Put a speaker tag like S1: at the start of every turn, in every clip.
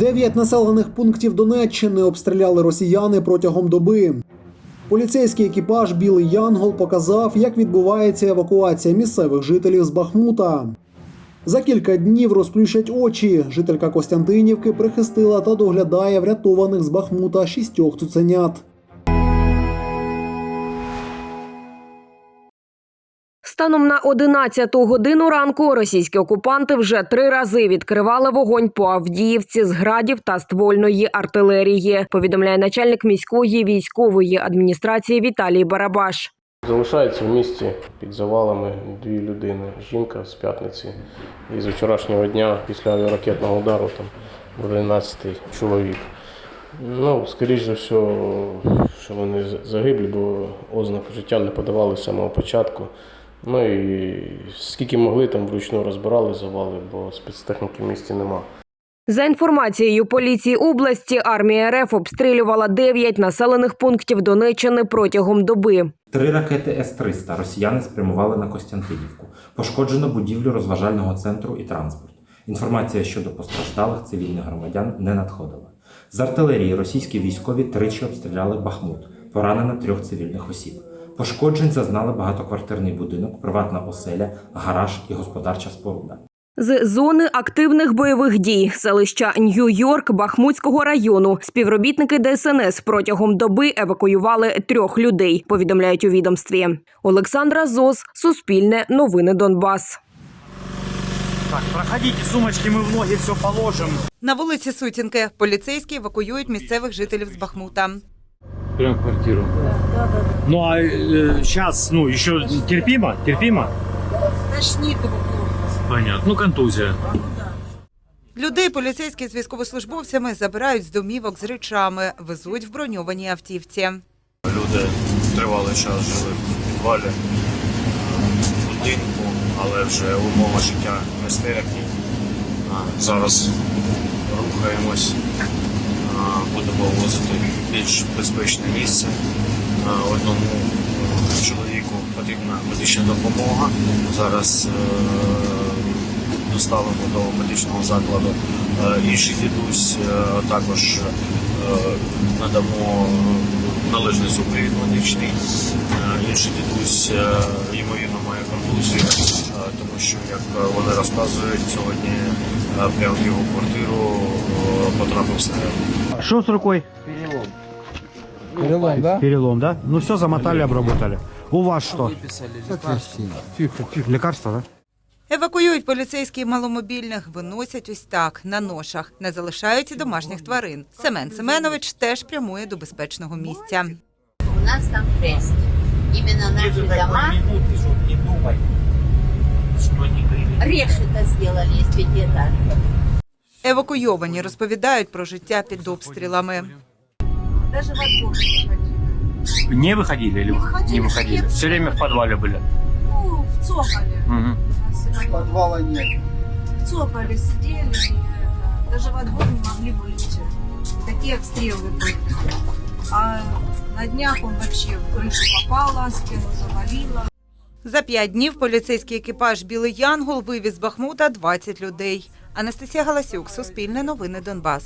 S1: Дев'ять населених пунктів Донеччини обстріляли росіяни протягом доби. Поліцейський екіпаж Білий Янгол показав, як відбувається евакуація місцевих жителів з Бахмута. За кілька днів розплющать очі. Жителька Костянтинівки прихистила та доглядає врятованих з Бахмута шістьох цуценят.
S2: Станом на 11 годину ранку російські окупанти вже три рази відкривали вогонь по Авдіївці з градів та ствольної артилерії. Повідомляє начальник міської військової адміністрації Віталій Барабаш.
S3: Залишається в місті під завалами дві людини. Жінка з п'ятниці. І з вчорашнього дня після авіаракетного удару там 11-й чоловік. Ну, скоріш за все, що вони загиблі, бо ознак життя не подавали з самого початку. Ну і скільки могли там вручну розбирали завали, бо спецтехніки в місті нема.
S2: За інформацією поліції області, армія РФ обстрілювала 9 населених пунктів Донеччини протягом доби.
S4: Три ракети С-300 росіяни спрямували на Костянтинівку. Пошкоджено будівлю розважального центру і транспорт. Інформація щодо постраждалих цивільних громадян не надходила. З артилерії російські військові тричі обстріляли Бахмут. Поранено трьох цивільних осіб. Пошкоджень зазнали багатоквартирний будинок, приватна оселя, гараж і господарча споруда.
S2: З зони активних бойових дій селища Нью-Йорк Бахмутського району співробітники ДСНС протягом доби евакуювали трьох людей. Повідомляють у відомстві. Олександра Зос, Суспільне, Новини Донбас.
S5: Так, проходите, сумочки мы в ноги все положим.
S6: На вулиці Сутінки поліцейські евакуюють місцевих жителів з Бахмута.
S7: Прям в квартиру.
S5: Ну а сейчас, ну, еще терпимо, терпимо. Понятно. Ну, контузия.
S6: Людей поліцейські з військовослужбовцями забирають з домівок з речами, везуть в броньованій автівці.
S8: Люди тривалий час жили в підвалі е, будинку, але вже умови життя нестерпні. Зараз рухаємось, будемо возити більш безпечне місце. Одному е, чоловіку потрібна медична допомога. Зараз е, доставимо до медичного закладу. Е, Інший дідусь е, також е, надамо належний супровід медичний. Е, Інший дідусь, е, ймовірно, має контузію, е, тому що, е, вони розказують, сьогодні е, прямо в його квартиру е, потрапив снаряд.
S5: Что с рукой? Перелом. Перелом, да? Перелом, да? Ну все, замотали, обработали. У вас что? Лекарство, да?
S6: Евакуюють поліцейські маломобільних, виносять ось так на ношах, не залишають і домашніх тварин. Семен Семенович теж прямує до безпечного місця.
S9: У нас там жесть. Именно наши дома решето сделали из пятиэтажек.
S6: Евакуйовані розповідають про життя під обстрілами.
S9: Даже во двор не ходили.
S5: Не выходили или
S9: выходили,
S5: не выходили?
S9: нет.
S5: Все время в подвале были.
S9: Ну, в Цоколе.
S5: Мгм.
S9: Подвала нет. В Цоколе сидели, и это, даже во двор не могли выйти. Такие обстрелы были. А на днях он вообще в крышу попала, стену завалила.
S6: За п'ять днів поліцейський екіпаж Білий Янгол вивіз з Бахмута 20 людей. Анастасія Галасюк, Суспільне новини Донбас.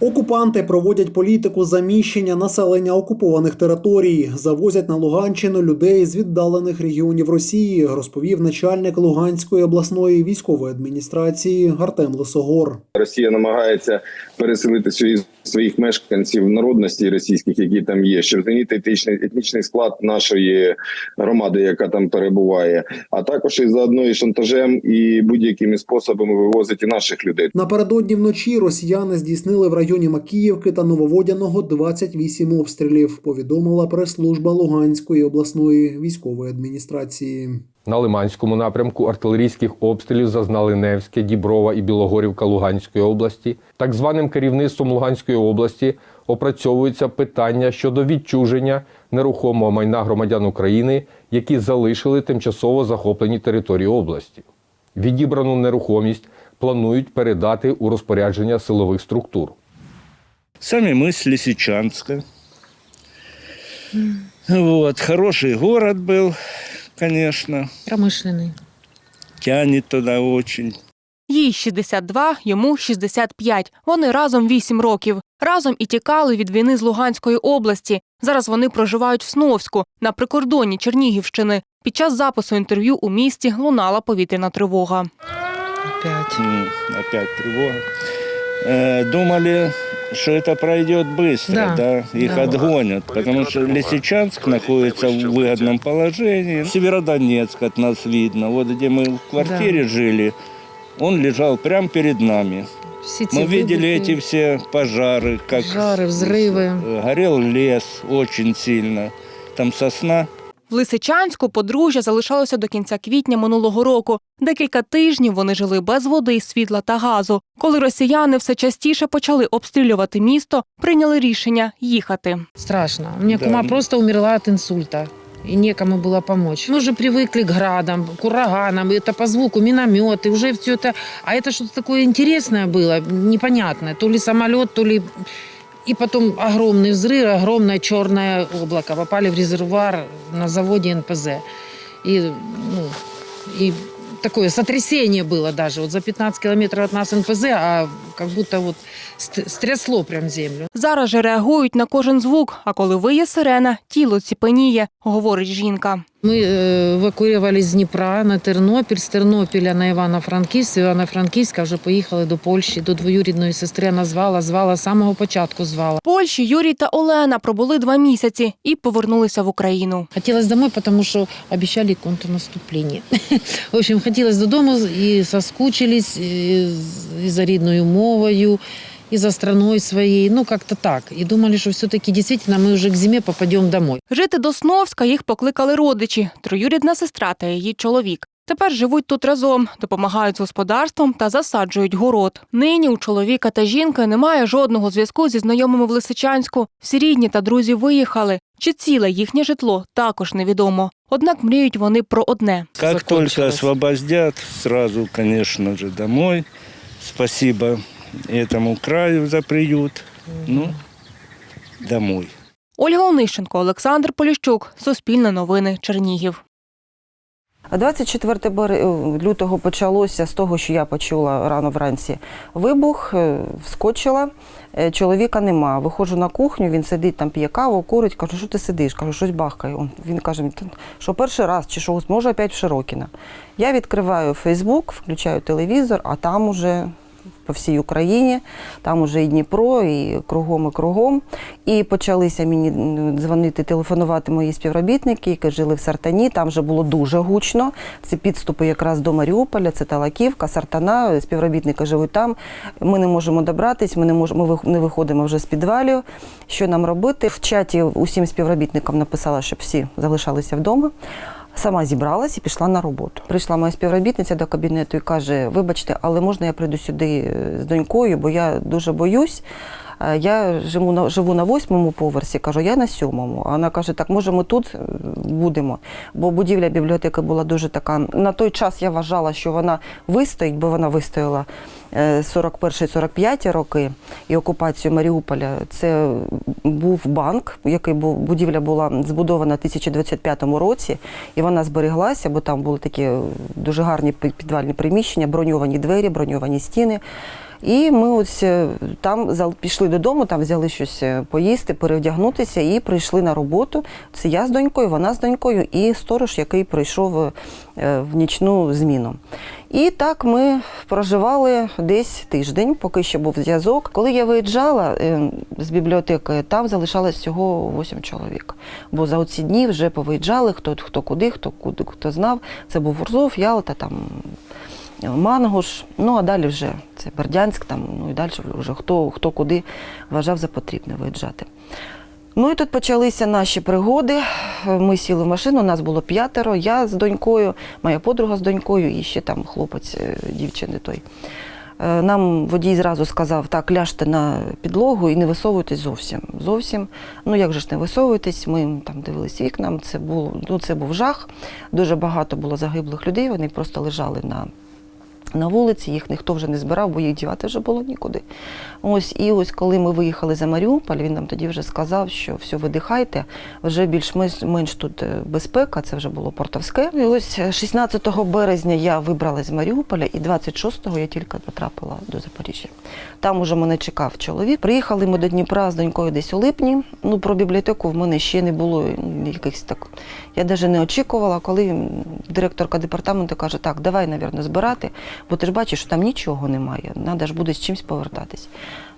S1: Окупанти проводять політику заміщення населення окупованих територій, завозять на Луганщину людей з віддалених регіонів Росії, розповів начальник Луганської обласної військової адміністрації Артем Лисогор.
S10: Росія намагається переселити свої своїх мешканців народності російських, які там є, щоб змінити етнічний етнічний склад нашої громади, яка там перебуває, а також і заодно і шантажем і будь-якими способами вивозить і наших людей.
S1: Напередодні вночі росіяни здійснили в районі Макіївки та Нововодяного 28 обстрілів. Повідомила прес-служба Луганської обласної військової адміністрації.
S11: На Лиманському напрямку артилерійських обстрілів зазнали Невське, Діброва і Білогорівка Луганської області. Так званим керівництвом Луганської області опрацьовуються питання щодо відчуження нерухомого майна громадян України, які залишили тимчасово захоплені території області. Відібрану нерухомість планують передати у розпорядження силових структур.
S7: Сами мы с Лисичанска. Вот, хороший город был, конечно.
S2: Промишлений.
S7: Тянет туда очень.
S2: Її
S12: їй 62, йому 65. Вони разом 8 років. Разом і тікали від війни з Луганської області. Зараз вони проживають в Сновську на прикордонні Чернігівщини. Під час запису інтерв'ю у місті лунала повітряна тривога.
S7: Опять. опять тревога. Э, думали, что это пройдет быстро,
S9: Да,
S7: да, их
S9: да.
S7: отгонят, потому что Лисичанск находится в выгодном положении. Северодонецк от нас видно, вот где мы в квартире жили, он лежал прямо перед нами.
S9: Все
S7: Мы видели эти все пожары, как
S9: Пожары, взрывы.
S7: э, горел лес очень сильно, там сосна.
S12: В Лисичанську подружжя залишалося до кінця квітня минулого року. Декілька тижнів вони жили без води, світла та газу. Коли росіяни все частіше почали обстрілювати місто, прийняли рішення їхати.
S9: Страшно. У меня
S7: Да.
S9: кума просто умерла от инсульта. И некому было помочь. Мы уже привыкли к градам, к ураганам, это по звуку, минометы, уже все это... А это что-то такое интересное было, непонятное. То ли самолет, то ли... И потом огромный взрыв, огромное черное облако. Попали в резервуар на заводе НПЗ. И, ну, и такое сотрясение было даже. Вот за 15 километров от нас НПЗ, а как будто вот ст- стрясло прям землю.
S12: Зараз же реагують на кожен звук, а коли виє сирена, тіло ціпеніє, говорить жінка.
S9: Мы э, эвакуировались с Днепра на Тернопіль, з Тернопіля на Івано-Франківськ, з Івано-Франківська вже поїхали до Польщі, до двоюрідної сестри. Вона звала, звала, з самого початку звала.
S12: В Польщі Юрій та Олена пробули два місяці і повернулися в Україну.
S9: Хотілося домой, тому що обіцяли контрнаступлення. В общем, хотілося додому і соскучились і, і за рідною мовою, і за страною своєю. Ну, як-то так. І думали, що все-таки дійсно ми вже к зимі попадемо домой.
S12: Жити до Сновська їх покликали родичі, троюрідна сестра та її чоловік. Тепер живуть тут разом, допомагають з господарством та засаджують город. Нині у чоловіка та жінки немає жодного зв'язку зі знайомими в Лисичанську. Всі рідні та друзі виїхали. Чи ціле їхнє житло також невідомо. Однак мріють вони про одне.
S7: Как только
S9: Закончилось.
S7: освободят, сразу, конечно же, домой. Спасибо этому краю за приют. Ну, домой.
S12: Ольга Онищенко, Олександр Поліщук, Суспільне новини, Чернігів.
S13: 24 лютого почалося з того, що я почула рано вранці вибух, е, вскочила. е, Чоловіка нема. Виходжу на кухню, він сидить там, п'є каву, курить. Кажу, що ти сидиш? Кажу, щось бахкає. Він каже, що перший раз, чи що, може опять в Широкіна. Я відкриваю Фейсбук, включаю телевізор, а там уже по всій Україні, там уже і Дніпро, і кругом, і кругом. І почалися мені дзвонити, телефонувати мої співробітники, які жили в Сартані. Там вже було дуже гучно. Це підступи якраз до Маріуполя, це Талаківка, Сартана. Співробітники живуть там. Ми не можемо добратись, ми не можемо, ми не виходимо вже з підвалів. Що нам робити? В чаті усім співробітникам написала, щоб всі залишалися вдома. Сама зібралась і пішла на роботу. Прийшла моя співробітниця до кабінету і каже: Вибачте, але можна я прийду сюди е, з донькою, бо я дуже боюсь. Е, Я живу на живу на восьмому поверсі, кажу, я на сьомому. А вона каже, так може ми тут е, будемо. Бо будівля бібліотеки була дуже така. На той час я вважала, що вона вистоїть, бо вона вистояла е, 41-45 роки і окупацію Маріуполя. Це був банк, який був будівля була збудована в 1025 році, і вона збереглася, бо там були такі дуже гарні пі- підвальні приміщення, броньовані двері, броньовані стіни. І ми ось е, там пішли додому, там взяли щось е, поїсти, перевдягнутися і прийшли на роботу. Це я з донькою, вона з донькою і сторож, який прийшов е, в нічну зміну. І так ми проживали десь тиждень, поки ще був зв'язок. Коли я виїжджала з бібліотеки, там залишалось всього 8 чоловік. Бо за оці дні вже повиїжджали, хто, хто куди, хто куди, хто знав. Це був Урзов, Ялта, там Мангуш, ну а далі вже це Бердянськ, там, ну і далі вже хто, хто куди вважав за потрібне виїжджати. Ну і тут почалися наші пригоди. Ми сіли в машину, нас було п'ятеро, я з донькою, моя подруга з донькою і ще там хлопець е, дівчини той. Е, Нам водій зразу сказав, так, ляжте на підлогу і не висовуйтесь зовсім. Зовсім. Ну як же ж не висовуєтесь? Ми там дивились вікнам, це був, ну, це був жах. Дуже багато було загиблих людей, вони просто лежали на на вулиці, їх ніхто вже не збирав, бо їх дівати вже було нікуди. Ось і ось коли ми виїхали за Маріуполь, він нам тоді вже сказав, що все, видихайте, вже більш-менш менш тут е, безпека, це вже було портовське. І ось 16 березня я вибралась з Маріуполя, і 26-го я тільки потрапила до Запоріжжя. Там уже мене чекав чоловік. Приїхали ми до Дніпра з донькою десь у липні. Ну, про бібліотеку в мене ще не було якихось так. Я навіть не очікувала, коли директорка департаменту каже, так, давай, навірно, збирати, бо ти ж бачиш, що там нічого немає. Треба ж буде з чимось повертатись.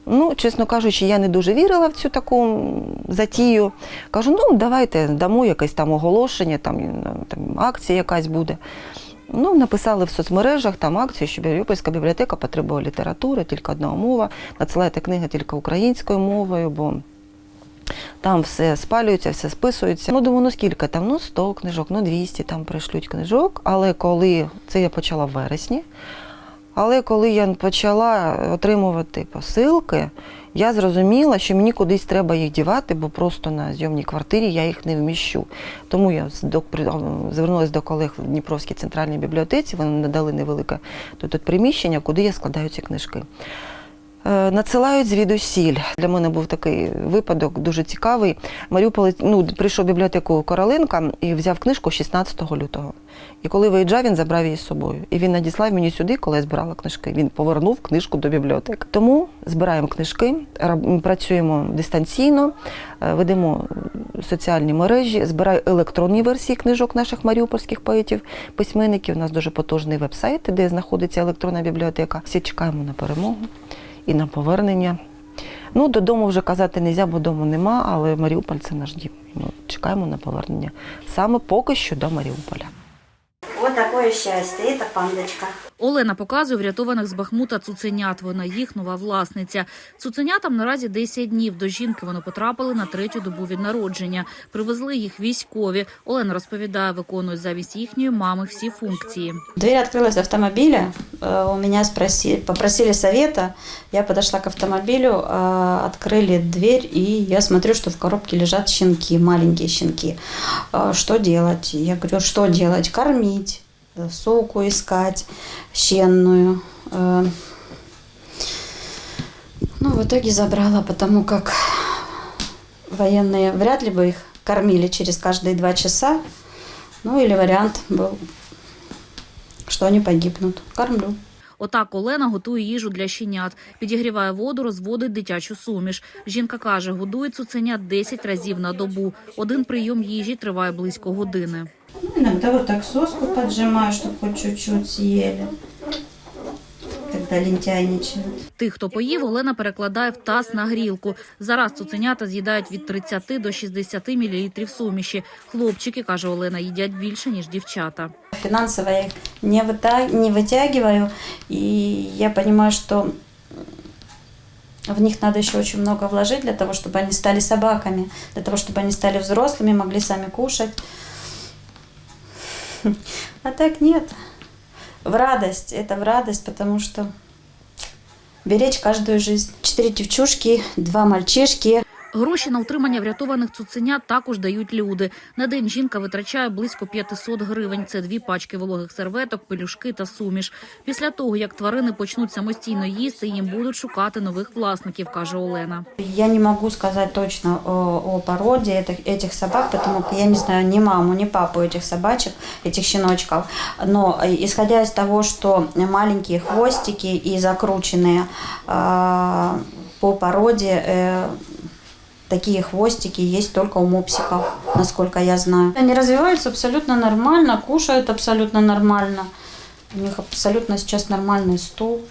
S13: Ну, чесно кажучи, я не дуже вірила в цю таку затію. Кажу, ну давайте дамо якесь там оголошення, там, там акція якась буде. Ну, написали в соцмережах там акцію, що Маріупольська бібліотека потребує літератури, тільки одна мова. Надсилайте книги тільки українською мовою, бо там все спалюється, все списується. Ну, думаю, ну скільки там? Ну, 100 книжок, ну 200 там пришлють книжок. Але коли це я почала в вересні, але коли я почала отримувати посилки, я зрозуміла, що мені кудись треба їх дівати, бо просто на зйомній квартирі я їх не вміщу. Тому я звернулася до колег в Дніпровській центральній бібліотеці, вони надали невелике тут приміщення, куди я складаю ці книжки. Е, Надсилають звідусіль. Для мене був такий випадок дуже цікавий. Маріуполь ну, прийшов в бібліотеку Короленка і взяв книжку 16 лютого. І коли виїжджав, він забрав її з собою. І він надіслав мені сюди, коли я збирала книжки. Він повернув книжку до бібліотеки. Тому збираємо книжки, працюємо дистанційно, е, ведемо соціальні мережі, збираю електронні версії книжок наших маріупольських поетів, письменників. У нас дуже потужний веб-сайт, де знаходиться електронна бібліотека. Всі чекаємо на перемогу і на повернення. Ну, додому вже казати не можна, бо дому нема, але Маріуполь це наш дім. Ми чекаємо на повернення саме поки що до Маріуполя.
S9: Вот такое счастье. Это пандочка.
S14: Олена показує врятованих з Бахмута цуценят. Вона їх нова власниця. Цуценятам наразі 10 днів. До жінки вони потрапили на третю добу від народження. Привезли їх військові. Олена розповідає, виконують замість їхньої мами всі функції.
S9: Дверь открылась автомобиля. Э, У меня спросили, попросили совета. Я подошла к автомобилю, э, открыли дверь, и я смотрю, что в коробке лежат щенки, маленькие щенки. Э, Что делать? Я говорю, что делать? Кормить, Э, суку искать, щенную. Э, Ну, в итоге забрала, потому как военные вряд ли бы их кормили через каждые два часа. Ну, или вариант был, что они погибнут. Кормлю.
S14: Отак Олена готує їжу для щенят, підігріває воду, розводить дитячу суміш. Жінка каже, годує цуценят 10 разів на добу. Один прийом їжі триває близько години.
S9: Ну, иногда вот так соску поджимаю, щоб хоч чуть-чуть съели. коли лентяйничают.
S14: Тих, хто поїв, Олена перекладає в таз на грілку. Зараз цуценята з'їдають від 30 до 60 мл суміші. Хлопчики, каже Олена, їдять більше, ніж дівчата.
S9: Финансово я их не, выта- не вытягиваю. И я понимаю, что в них надо еще очень много вложить для того, чтобы они стали собаками, для того, чтобы они стали взрослыми, могли сами кушать. А так нет. В радость. Это в радость, потому что беречь каждую жизнь. Четыре девчушки, два мальчишки.
S14: Гроші на утримання врятованих цуценят також дають люди. На день жінка витрачає близько 500 гривень. Це дві пачки вологих серветок, пелюшки та суміш. Після того, як тварини почнуть самостійно їсти, їм будуть шукати нових власників, каже Олена.
S9: Я не могу сказать точно о, о породе этих, этих собак, потому что я не знаю ни маму, ни папу этих собачек, этих щеночков. Но э, исходя из того, что маленькие хвостики и закрученные э, по породе, э, такие хвостики есть только у мопсиков, насколько я знаю. Они развиваются абсолютно нормально, кушают абсолютно нормально. У них абсолютно сейчас нормальный стул.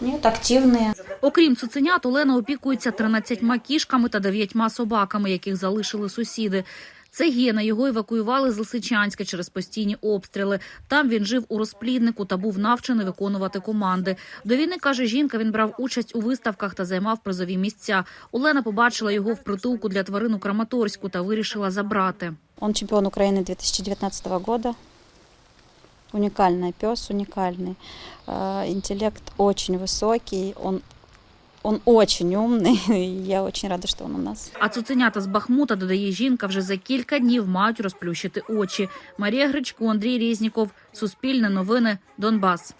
S9: Нет, активные.
S14: Окрім цуценят, Олена опікується 13 кішками та 9 собаками, яких залишили сусіди. Це Гена, його евакуювали з Лисичанська через постійні обстріли. Там він жив у розпліднику та був навчений виконувати команди. До війни, каже жінка, він брав участь у виставках та займав призові місця. Олена побачила його в притулку для тварин у Краматорську та вирішила забрати.
S9: Он чемпион Украины 2019 года. Уникальный пес, уникальный. Э, Интеллект очень высокий, он, он очень умний. Я очень рада, що він у нас.
S14: А цуценята з Бахмута, додає жінка, вже за кілька днів мають розплющити очі. Марія Гречко, Андрій Різніков, Суспільне новини, Донбас.